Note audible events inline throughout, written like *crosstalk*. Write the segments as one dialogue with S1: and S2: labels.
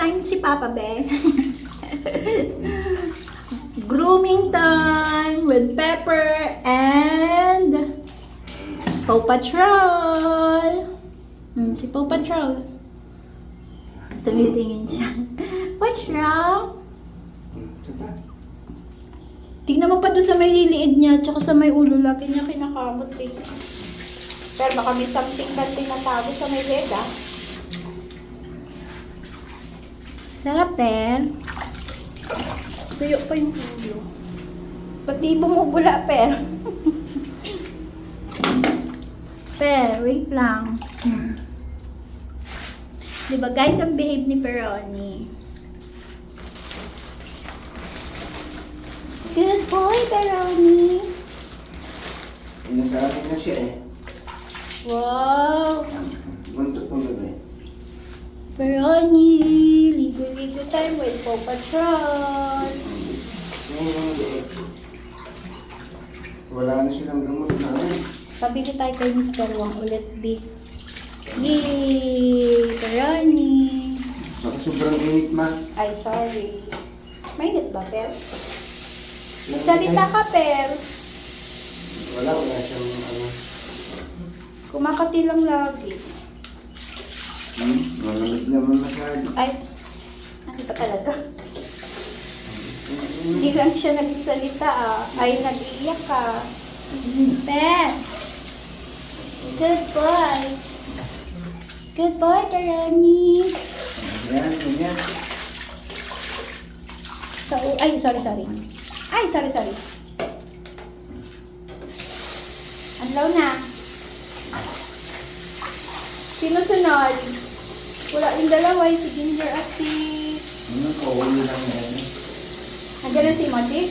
S1: time si Papa Be. Grooming time with Pepper and Paw Patrol. Hmm, si Paw Patrol. Tumitingin siya. What's wrong? Tingnan mo pa doon sa may liliid niya, tsaka sa may ulo, lagi niya kinakamot eh. Pero baka may something ka tinatago sa may leg ah. Sarap, Per. Tuyo pa yung ulo. Ba't di bumubula, Per? per, wait lang. Hmm. Diba guys, ang behave ni Peroni. Good boy, Peroni.
S2: Nasa akin na siya eh.
S1: Wow!
S2: Buntot mo gabi.
S1: Peroni, time with Paw Patrol.
S2: Eh, Wala na silang gamot na ano.
S1: Pabili tayo kay Mr. Wang ulit, B. Yay!
S2: Baka sobrang init ma.
S1: Ay, sorry. Mainit ba, Per? Magsalita ka, Per.
S2: Wala, wala siyang ano.
S1: Kumakati lang lagi.
S2: Hmm? Malamig naman masyado.
S1: Ay, pa talaga? Hindi lang siya nagsasalita ah. Ay, nag-iiyak ka. Ben! Good boy! Good boy, Karani!
S2: Yan, ganyan.
S1: So, ay, sorry, sorry. Ay, sorry, sorry. Anlaw na. Sino sunod? Wala yung dalawa, yung si Ginger at si...
S2: Ano, kauwi lang yan.
S1: Nandiyan na si Mochi?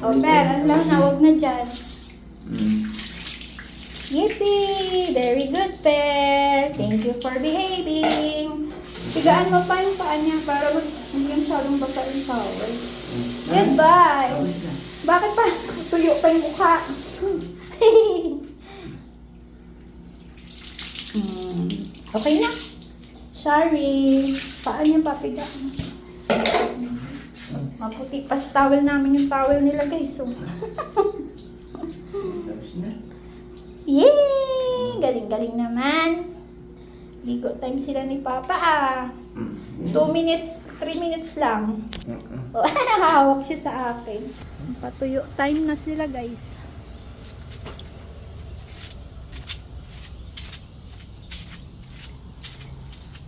S1: O, Per, anlaw na, wag na dyan.
S2: Hmm.
S1: Yippee! Very good, Per! Thank you for behaving! Tigaan mo pa yung paa niya para hindi yung masyadong basa yung towel. Goodbye! Bakit pa? Tuyo pa yung mukha. *laughs* Hmm, okay na. Sorry. Paa niya papiga. Maputi pa sa towel namin yung towel nila guys. So.
S2: Tapos na.
S1: Yay! Galing-galing naman. Ligo time sila ni Papa ah. 2 minutes, 3 minutes lang. Oh, *laughs* nakahawak siya sa akin. Patuyo time na sila guys.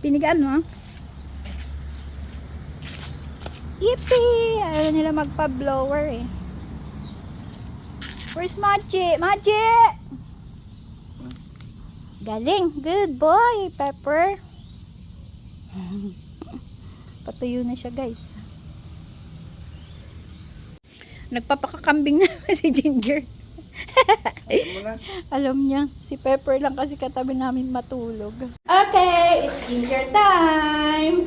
S1: Pinigaan mo. Yippee! Ayaw nila magpa-blower eh. Where's Machi? Machi! Galing! Good boy, Pepper! *laughs* Patuyo na siya guys. Nagpapakakambing na *laughs* si Ginger.
S2: Alam mo na.
S1: Alam niya, si Pepper lang kasi katabi namin matulog. Okay, it's Ginger time!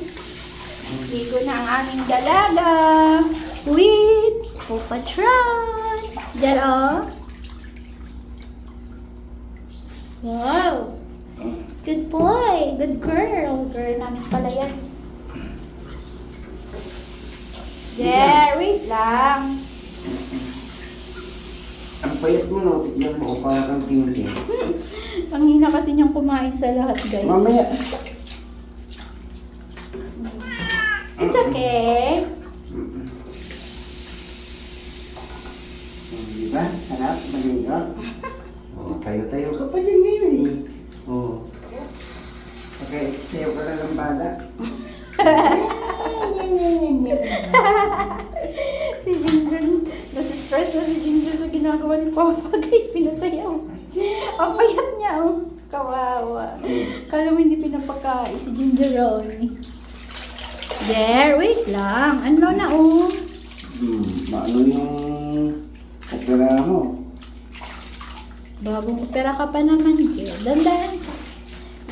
S1: Ligo na ang aming dalaga with Paw Patrol. There oh. Wow. Good boy. Good girl. Girl namin pala yan. There, wait lang.
S2: Ang payat mo no, tignan mo, para kang tingting. *laughs*
S1: Ang hina kasi niyang kumain sa lahat, guys.
S2: Mamaya.
S1: It's okay.
S2: Mm-mm. Hmm, Di ba? Sarap, maligo. *laughs* Oh, tayo-tayo ka pa dyan ngayon eh. Oh. Okay, sayo ka na ng bada.
S1: si Ginger, nasi-stress na si Ginger sa ginagawa ni Papa, guys. Pinasayaw. Ang payat niya, oh. Kawawa. Kala mo hindi pinapakain si Ginger Ronnie. There, wait lang. Ano na, oh.
S2: Hmm, maano yung opera mo?
S1: Bagong opera ka pa naman, Jill. Dandan.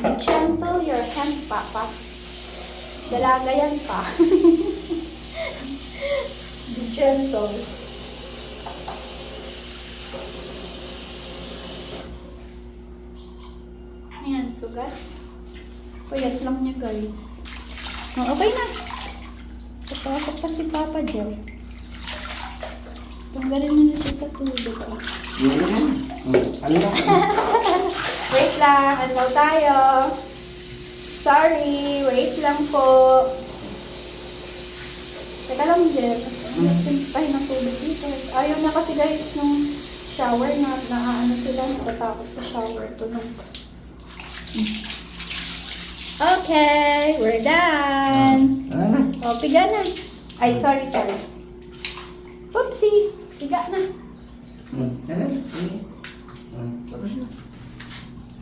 S1: Be gentle your hand, Papa. Dalaga yan pa. Be *laughs* gentle. Payat lang niya guys. Oh, okay na. Papasok pa si Papa dyan. Tanggalin mo na siya sa tubig. ah.
S2: Yun na yan. Oh, Ano? *laughs*
S1: Wait lang, ano tayo? Sorry, wait lang po. Teka lang, Jeff. Tayo ng tubig dito. Ayaw na kasi guys nung shower na, na ano sila, natatakot sa shower. Tunog. Okay, we're done.
S2: Ano na?
S1: O, piga na. Ay, sorry, sorry. Oopsie, piga na.
S2: Hmm. Ano? Ano? Hmm. Tapos na.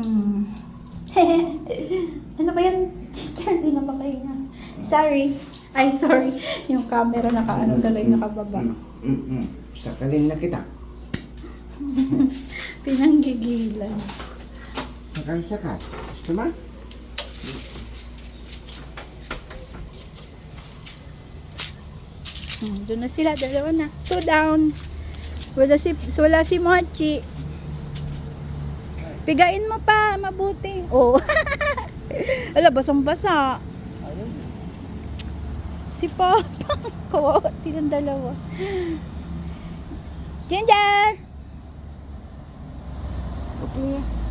S1: Hmm. *laughs* ano ba yan? Teacher, di na na? Sorry. Ay, sorry. Yung camera naka ano tuloy nakababa.
S2: Hmm. Hmm. Hmm. Sakalin na kita. *laughs*
S1: Pinanggigilan.
S2: Sakal-sakal. Gusto mo?
S1: Hmm, doon na sila, dalawa na. Two down. Wala si, wala si Mochi. Pigain mo pa, mabuti. Oh. *laughs* Ala, basang-basa. Si Papa. *laughs* Kawawa silang dalawa. Ginger! Okay.